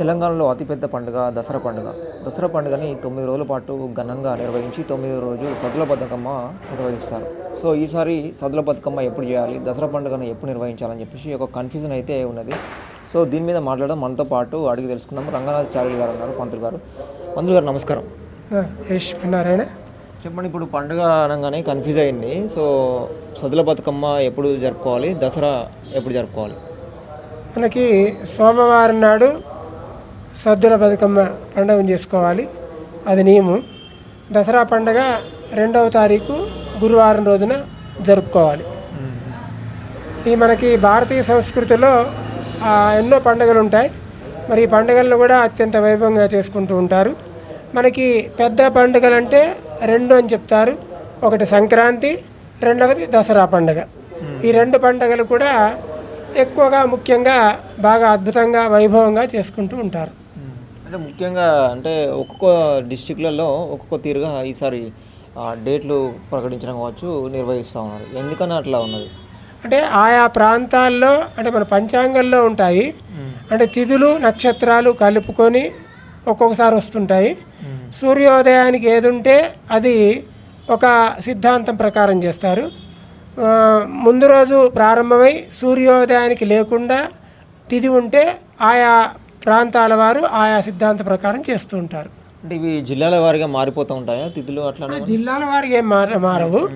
తెలంగాణలో అతిపెద్ద పండుగ దసరా పండుగ. దసరా పండుగని తొమ్మిది రోజుల పాటు ఘనంగా నిర్వహించి తొమ్మిది రోజు సద్దుల బతుకమ్మ నిర్వహిస్తారు. సో ఈసారి సద్దుల బతుకమ్మ ఎప్పుడు చేయాలి దసరా పండుగను ఎప్పుడు నిర్వహించాలని చెప్పేసి ఒక కన్ఫ్యూజన్ అయితే ఉన్నది. సో దీని మీద మాట్లాడడం మనతో పాటు అడిగి తెలుసుకుందాం. రంగనాథ్ చార్యులు గారు ఉన్నారు పంతులు గారు. పంతులు గారు నమస్కారం. యశ్ నారాయణ చెప్పండి ఇప్పుడు పండుగ అనగానే కన్ఫ్యూజ్ అయింది. సో సద్దుల బతుకమ్మ ఎప్పుడు జరుపుకోవాలి దసరా ఎప్పుడు జరుపుకోవాలి? మనకి సోమవారం నాడు సద్దుల బతుకమ్మ పండుగను చేసుకోవాలి. అది నియమం. దసరా పండుగ రెండవ తారీఖు గురువారం రోజున జరుపుకోవాలి. ఈ మనకి భారతీయ సంస్కృతిలో ఎన్నో పండుగలు ఉంటాయి. మరి ఈ పండుగలను కూడా అత్యంత వైభవంగా చేసుకుంటూ ఉంటారు. మనకి పెద్ద పండుగలు అంటే రెండు అని చెప్తారు. ఒకటి సంక్రాంతి రెండవది దసరా పండుగ. ఈ రెండు పండుగలు కూడా ఎక్కువగా ముఖ్యంగా బాగా అద్భుతంగా వైభవంగా చేసుకుంటూ ఉంటారు. అంటే ముఖ్యంగా అంటే ఒక్కొక్క డిస్టిక్లలో ఒక్కొక్క తీరుగా ఈసారి డేట్లు ప్రకటించడం కావచ్చు నిర్వహిస్తూ ఉన్నారు. ఎందుకని అట్లా ఉన్నది? అంటే ఆయా ప్రాంతాల్లో అంటే మన పంచాంగంలో ఉంటాయి. అంటే తిథులు నక్షత్రాలు కలుపుకొని ఒక్కొక్కసారి వస్తుంటాయి. సూర్యోదయానికి ఏది ఉంటే అది ఒక సిద్ధాంతం ప్రకారం చేస్తారు. ముందు రోజు ప్రారంభమై సూర్యోదయానికి లేకుండా తిథి ఉంటే ఆయా ప్రాంతాల వారు ఆయా సిద్ధాంత ప్రకారం చేస్తూ ఉంటారు. అంటే ఇవి జిల్లాల వారీగా మారిపోతూ ఉంటాయా? తిథులు అట్లానే జిల్లాల వారికి ఏం మార మారవు.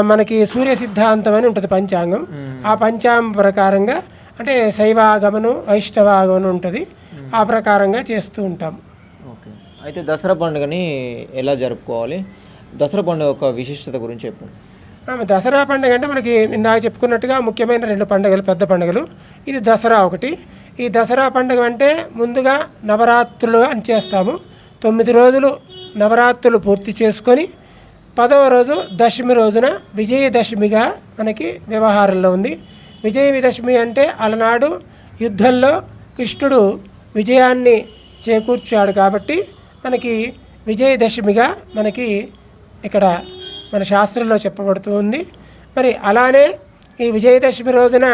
మనకి సూర్య సిద్ధాంతం అని ఉంటుంది పంచాంగం. ఆ పంచాంగం ప్రకారంగా అంటే శైవాగమనం వైష్ణవాగమనం ఉంటుంది. ఆ ప్రకారంగా చేస్తూ ఉంటాం. ఓకే. అయితే దసరా పండుగని ఎలా జరుపుకోవాలి? దసరా పండుగ యొక్క విశిష్టత గురించి చెప్పు. ఆ, దసరా పండుగ అంటే మనకి ఇందాక చెప్పుకున్నట్టుగా ముఖ్యమైన రెండు పండుగలు పెద్ద పండుగలు. ఇది దసరా ఒకటి. ఈ దసరా పండుగ అంటే ముందుగా నవరాత్రులు అని చేస్తాము. తొమ్మిది రోజులు నవరాత్రులు పూర్తి చేసుకొని పదవ రోజు దశమి రోజున విజయదశమిగా మనకి వ్యవహారంలో ఉంది. విజయదశమి అంటే అలనాడు యుద్ధంలో కృష్ణుడు విజయాన్ని చేకూర్చాడు కాబట్టి మనకి విజయదశమిగా మనకి ఇక్కడ మన శాస్త్రంలో చెప్పబడుతూ ఉంది. మరి అలానే ఈ విజయదశమి రోజున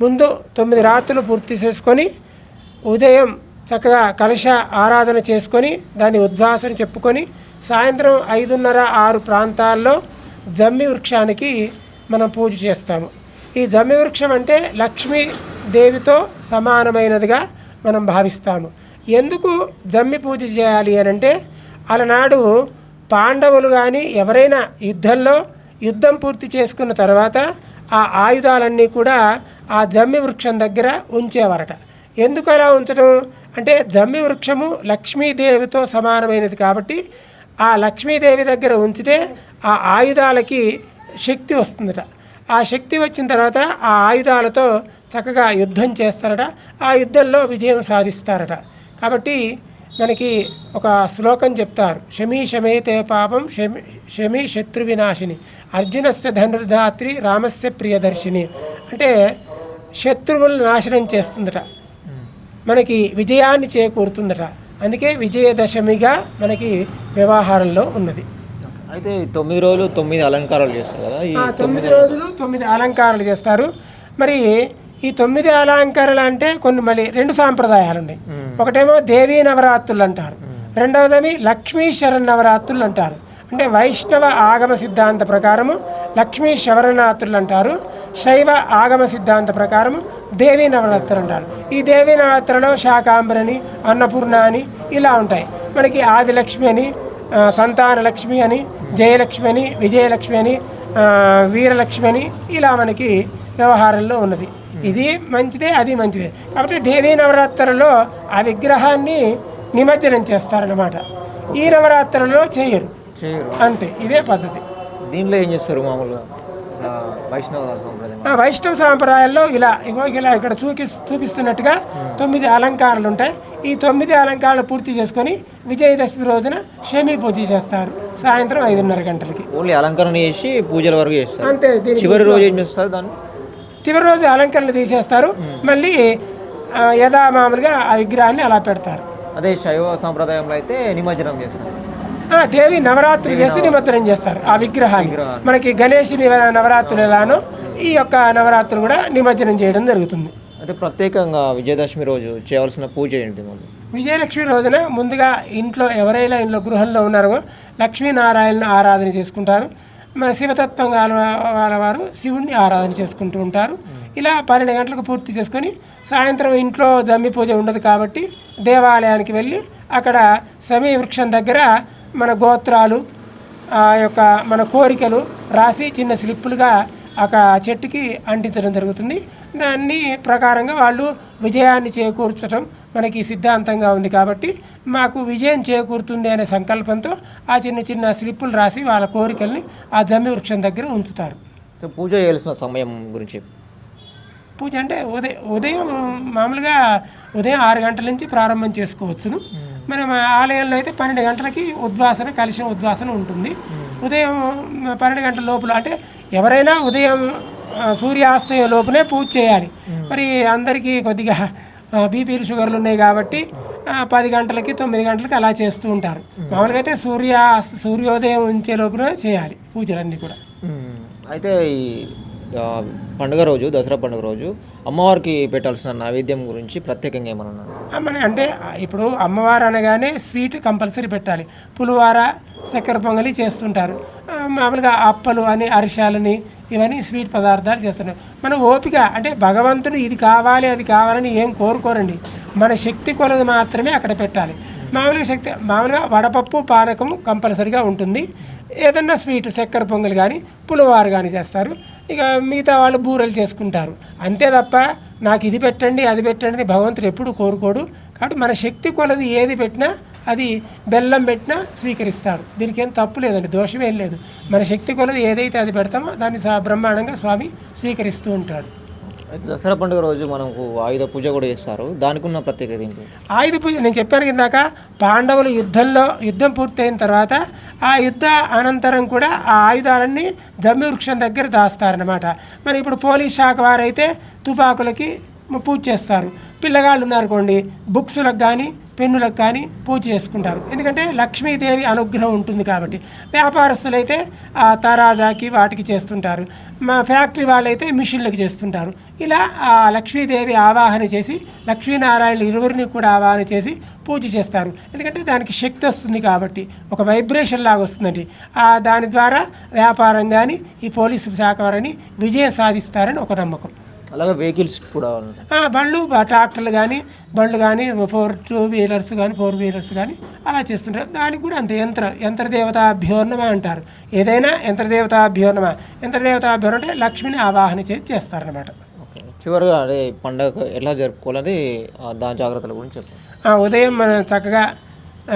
ముందు తొమ్మిది రాత్రులు పూర్తి చేసుకొని ఉదయం చక్కగా కలశ ఆరాధన చేసుకొని దాన్ని ఉద్వాసన చెప్పుకొని సాయంత్రం ఐదున్నర ఆరు ప్రాంతాల్లో జమ్మి వృక్షానికి మనం పూజ చేస్తాము. ఈ జమ్మి వృక్షం అంటే లక్ష్మీ దేవితో సమానమైనదిగా మనం భావిస్తాము. ఎందుకు జమ్మి పూజ చేయాలి అని అంటే అలనాడు పాండవులు కానీ ఎవరైనా యుద్ధంలో యుద్ధం పూర్తి చేసుకున్న తర్వాత ఆ ఆయుధాలన్నీ కూడా ఆ జమ్మి వృక్షం దగ్గర ఉంచేవారట. ఎందుకు అలా ఉంచడం? అంటే జమ్మి వృక్షము లక్ష్మీదేవితో సమానమైనది కాబట్టి ఆ లక్ష్మీదేవి దగ్గర ఉంచితే ఆ ఆయుధాలకి శక్తి వస్తుందట. ఆ శక్తి వచ్చిన తర్వాత ఆ ఆయుధాలతో చక్కగా యుద్ధం చేస్తారట. ఆ యుద్ధంలో విజయం సాధిస్తారట. కాబట్టి మనకి ఒక శ్లోకం చెప్తారు. శమీ శమేతే పాపం శమి శమి శత్రు వినాశిని అర్జునస్య ధనుర్ధాత్రి రామస్య ప్రియదర్శిని. అంటే శత్రువులను నాశనం చేస్తుందట. మనకి విజయాన్ని చేకూరుతుందట. అందుకే విజయదశమిగా మనకి వ్యవహారంలో ఉన్నది. అయితే తొమ్మిది రోజులు తొమ్మిది అలంకారాలు చేస్తారు కదా? తొమ్మిది రోజులు తొమ్మిది అలంకారాలు చేస్తారు. మరి ఈ తొమ్మిది అలంకారాలు అంటే కొన్ని మళ్ళీ రెండు సాంప్రదాయాలు ఉన్నాయి ఒకటేమో దేవీ నవరాత్రులు అంటారు. రెండవది లక్ష్మీ శరణ్ నవరాత్రులు అంటారు. అంటే వైష్ణవ ఆగమ సిద్ధాంత ప్రకారము లక్ష్మీ శవరనాథులు అంటారు. శైవ ఆగమ సిద్ధాంత ప్రకారము దేవీ నవరాత్రులు అంటారు. ఈ దేవీ నవరాత్రులలో శాకాంబరని అన్నపూర్ణ అని ఇలా ఉంటాయి. మనకి ఆదిలక్ష్మి అని సంతాన లక్ష్మి అని జయలక్ష్మి అని విజయలక్ష్మి అని వీరలక్ష్మి అని ఇలా మనకి వ్యవహారంలో ఉన్నది. ఇది మంచిదే అది మంచిదే. కాబట్టి దేవీ నవరాత్రులలో ఆ విగ్రహాన్ని నిమజ్జనం చేస్తారన్నమాట. ఈ నవరాత్రులలో చేయరు. చేయరు. అంతే ఇదే పద్ధతి. దీంట్లో ఏం చేస్తారు మామూలుగా? వైష్ణవ సంప్రదాయం. వైష్ణవ సాంప్రదాయాల్లో ఇలా ఇగో ఇలా ఇక్కడ చూపి చూపిస్తున్నట్టుగా తొమ్మిది అలంకారాలు ఉంటాయి. ఈ తొమ్మిది అలంకారాలు పూర్తి చేసుకొని విజయదశమి రోజున షమీ పూజ చేస్తారు. సాయంత్రం ఐదున్నర గంటలకి. ఓన్లీ అలంకరణ చేసి పూజల వరకు చేస్తారు. అంతే చివరి రోజు ఏం చేస్తారు దాన్ని? చివరి రోజు అలంకరణ తీసేస్తారు. మళ్ళీ ఆ, యథామామూలుగా ఆ విగ్రహాన్ని అలా పెడతారు. అదే శైవ సాంప్రదాయంలో అయితే నిమజ్జనం చేస్తారు. ఆ, దేవి నవరాత్రులు చేసి నిమజ్జనం చేస్తారు ఆ విగ్రహాన్ని. మనకి గణేష్ నవరాత్రులు ఎలానో ఈ యొక్క నవరాత్రులు కూడా నిమజ్జనం చేయడం జరుగుతుంది. అంటే ప్రత్యేకంగా విజయదశమి రోజు చేయవలసిన పూజ ఏంటి మళ్ళీ విజయలక్ష్మి రోజున ముందుగా ఇంట్లో ఎవరైనా ఇంట్లో గృహంలో ఉన్నారో లక్ష్మీనారాయణను ఆరాధన చేసుకుంటారు. మన శివతత్వం వాళ్ళ వారు శివుణ్ణి ఆరాధన చేసుకుంటూ ఉంటారు. ఇలా పన్నెండు గంటలకు పూర్తి చేసుకొని సాయంత్రం ఇంట్లో జమ్మి పూజ ఉండదు కాబట్టి దేవాలయానికి వెళ్ళి అక్కడ సమీ వృక్షం దగ్గర మన గోత్రాలు ఆ యొక్క మన కోరికలు రాసి చిన్న స్లిప్పులుగా అక్కడ చెట్టుకి అంటించడం జరుగుతుంది. దాన్ని ప్రకారంగా వాళ్ళు విజయాన్ని చేకూర్చడం మనకి సిద్ధాంతంగా ఉంది కాబట్టి మాకు విజయం చేకూరుతుంది అనే సంకల్పంతో ఆ చిన్న చిన్న స్లిప్పులు రాసి వాళ్ళ కోరికల్ని ఆ జమ్మి వృక్షం దగ్గర ఉంచుతారు. సో పూజ చేయాల్సిన సమయం గురించి. పూజ అంటే ఉదయం ఉదయం మామూలుగా ఉదయం ఆరు గంటల నుంచి ప్రారంభం చేసుకోవచ్చును. మనం ఆలయంలో అయితే పన్నెండు గంటలకి ఉద్వాసన కలుషం ఉద్వాసన ఉంటుంది. ఉదయం పన్నెండు గంటల లోపల అంటే ఎవరైనా ఉదయం సూర్యాస్తయం లోపునే పూజ చేయాలి. మరి అందరికీ కొద్దిగా బీపీలు షుగర్లు ఉన్నాయి కాబట్టి పది గంటలకి తొమ్మిది గంటలకి అలా చేస్తూ ఉంటారు. మామూలుగా అయితే సూర్య సూర్యోదయం ఉంచే లోపల చేయాలి పూజలన్నీ కూడా. అయితే ఈ పండుగ రోజు దసరా పండుగ రోజు అమ్మవారికి పెట్టాల్సిన నైవేద్యం గురించి ప్రత్యేకంగా ఏమన్నా ఉన్నారు ఆ, మన అంటే ఇప్పుడు అమ్మవారు అనగానే స్వీట్ కంపల్సరీ పెట్టాలి. పులివార చక్కెర పొంగలి చేస్తుంటారు మామూలుగా అప్పలు అని అరిశాలని ఇవన్నీ స్వీట్ పదార్థాలు చేస్తుంటారు. మన ఓపిక అంటే భగవంతుడు ఇది కావాలి అది కావాలని ఏం కోరుకోరండి. మన శక్తి కొలది మాత్రమే అక్కడ పెట్టాలి. మామూలుగా శక్తి మామూలుగా వడపప్పు పానకం కంపల్సరిగా ఉంటుంది. ఏదన్నా స్వీట్ చక్కెర పొంగల్ కానీ పులివారు కానీ చేస్తారు. ఇక మిగతా వాళ్ళు బూరెలు చేసుకుంటారు. అంతే తప్ప నాకు ఇది పెట్టండి అది పెట్టండి భగవంతుడు ఎప్పుడు కోరుకోడు. కాబట్టి మన శక్తి కొలది ఏది పెట్టినా అది బెల్లం పెట్టినా స్వీకరిస్తాడు దీనికి ఏం తప్పు లేదండి దోషం ఏం లేదు. మన శక్తి కొలది ఏదైతే అది పెడతామో దాన్ని బ్రహ్మాండంగా స్వామి స్వీకరిస్తూ ఉంటాడు. అయితే దసరా పండుగ రోజు మనకు ఆయుధ పూజ కూడా చేస్తారు. దానికి ఉన్న ప్రత్యేకత ఏంటి? ఆయుధ పూజ నేను చెప్పాను ఇందాక పాండవులు యుద్ధంలో యుద్ధం పూర్తయిన తర్వాత ఆ యుద్ధ అనంతరం కూడా ఆ ఆయుధాలన్నీ జమ్మి వృక్షం దగ్గర దాస్తారనమాట మరి ఇప్పుడు పోలీస్ శాఖ వారైతే తుపాకులకి పూజ చేస్తారు. పిల్లగాళ్ళు ఉన్నారనుకోండి బుక్స్లకు కానీ పెన్నులకు కానీ పూజ చేసుకుంటారు. ఎందుకంటే లక్ష్మీదేవి అనుగ్రహం ఉంటుంది కాబట్టి. వ్యాపారస్తులైతే ఆ తరాజాకి వాటికి చేస్తుంటారు. మా ఫ్యాక్టరీ వాళ్ళైతే మిషన్లకు చేస్తుంటారు. ఇలా ఆ లక్ష్మీదేవి ఆవాహన చేసి లక్ష్మీనారాయణ ఇరువురిని కూడా ఆవాహన చేసి పూజ చేస్తారు. ఎందుకంటే దానికి శక్తి వస్తుంది కాబట్టి ఒక వైబ్రేషన్ లాగా వస్తుందండి. ఆ దాని ద్వారా వ్యాపారం కానీ ఈ పోలీసు శాఖ వారని విజయం సాధిస్తారని ఒక నమ్మకం. అలాగే వెహికల్స్ కూడా బండ్లు ట్రాక్టర్లు కానీ బండ్లు కానీ ఫోర్ టూ వీలర్స్ కానీ ఫోర్ వీలర్స్ కానీ అలా చేస్తుంటారు. దానికి కూడా అంతే యంత్ర యంత్రదేవతాభ్యోన్నమ అంటారు. ఏదైనా యంత్రదేవతాభ్యోన్నమ యంత్రదేవతాభ్యోనం అంటే లక్ష్మిని ఆవాహన చేసి చేస్తారనమాట ఓకే. చివరిగా అదే పండగ ఎలా జరుపుకోవాలని ఆ, దాని జాగ్రత్తల గురించి చెప్పండి. ఆ, ఉదయం మనం చక్కగా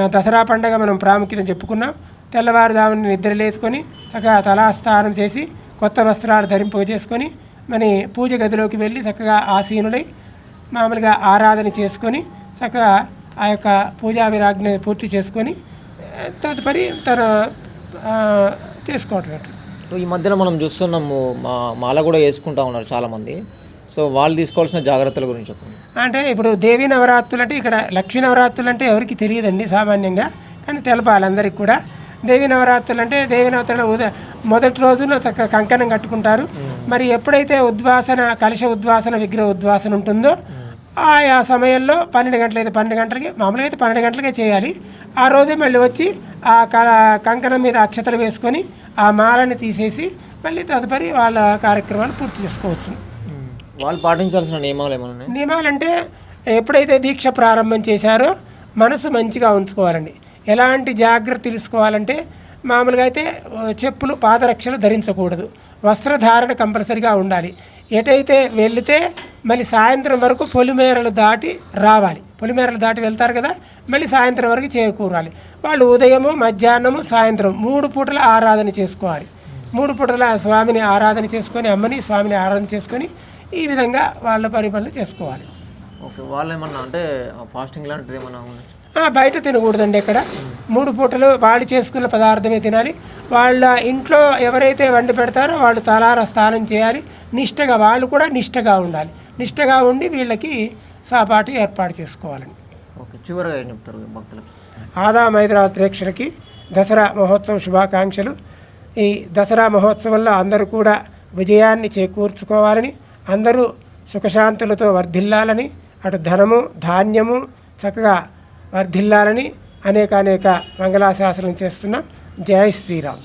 దసరా పండగ మనం ప్రాముఖ్యత చెప్పుకున్నాం. తెల్లవారుజామున నిద్ర లేచుకొని చక్కగా తలాస్నానం చేసి కొత్త వస్త్రాలు ధరింప చేసుకొని మన పూజ గదిలోకి వెళ్ళి చక్కగా ఆసీనులై మామూలుగా ఆరాధన చేసుకొని చక్కగా ఆ యొక్క పూజా విరాజ్ఞ పూర్తి చేసుకొని తదుపరి తన చేసుకోవటం సో ఈ మధ్యన మనం చూస్తున్నాము మా మాల కూడా వేసుకుంటా ఉన్నారు చాలామంది. సో వాళ్ళు తీసుకోవాల్సిన జాగ్రత్తల గురించి చెప్పండి. అంటే ఇప్పుడు దేవీ నవరాత్రులు అంటే ఇక్కడ లక్ష్మీ నవరాత్రులు అంటే ఎవరికి తెలియదండి సామాన్యంగా కానీ తెలపాలి అందరికి కూడా. దేవీ నవరాత్రులు అంటే దేవీ నవరాత్రులు ఉద మొదటి రోజున చక్కగా కంకణం కట్టుకుంటారు. మరి ఎప్పుడైతే ఉద్వాసన కలశ ఉద్వాసన విగ్రహ ఉద్వాసన ఉంటుందో ఆయా సమయంలో పన్నెండు గంటలైతే పన్నెండు గంటలకి మామూలుగా అయితే పన్నెండు గంటలకే చేయాలి. ఆ రోజే మళ్ళీ వచ్చి ఆ కంకణం మీద అక్షతలు వేసుకొని ఆ మాలని తీసేసి మళ్ళీ తదుపరి వాళ్ళ కార్యక్రమాలు పూర్తి చేసుకోవచ్చు. వాళ్ళు పాటించాల్సిన నియమాలు ఏమైనా ఉన్నాయి? నియమాలంటే ఎప్పుడైతే దీక్ష ప్రారంభం చేశారో మనసు మంచిగా ఉంచుకోవాలండి. ఎలాంటి జాగ్రత్త తీసుకోవాలంటే మామూలుగా అయితే చెప్పులు పాదరక్షలు ధరించకూడదు. వస్త్రధారణ కంపల్సరిగా ఉండాలి. ఎటైతే వెళితే మళ్ళీ సాయంత్రం వరకు పొలిమేరలు దాటి రావాలి. పొలిమేరలు దాటి వెళ్తారు కదా మళ్ళీ సాయంత్రం వరకు చేరుకూరాలి వాళ్ళు ఉదయము మధ్యాహ్నము సాయంత్రం మూడు పూటల ఆరాధన చేసుకోవాలి. మూడు పూటల స్వామిని ఆరాధన చేసుకొని అమ్మని స్వామిని ఆరాధన చేసుకొని ఈ విధంగా వాళ్ళ పని పనులు చేసుకోవాలి. ఓకే వాళ్ళు ఏమన్నా అంటే ఫాస్టింగ్ లాంటిది ఏమన్నా బయట తినకూడదండి ఇక్కడ మూడు పూటలు వాళ్ళు చేసుకున్న పదార్థమే తినాలి. వాళ్ళ ఇంట్లో ఎవరైతే వండి పెడతారో వాళ్ళు తలార స్నానం చేయాలి. నిష్టగా వాళ్ళు కూడా నిష్టగా ఉండాలి. నిష్టగా ఉండి వీళ్ళకి సాపాటు ఏర్పాటు చేసుకోవాలండి. ఓకే చివరిగా ఏం చెప్తారు భక్తులకు? ఆదాం హైదరాబాద్ ప్రేక్షకులకి దసరా మహోత్సవ శుభాకాంక్షలు. ఈ దసరా మహోత్సవంలో అందరూ కూడా విజయాన్ని చేకూర్చుకోవాలని అందరూ సుఖశాంతులతో వర్ధిల్లాలని అటు ధనము ధాన్యము చక్కగా వర్ధిల్లాలని అనేక అనేక మంగళాశాసనం చేస్తున్నాం జై శ్రీరామ్.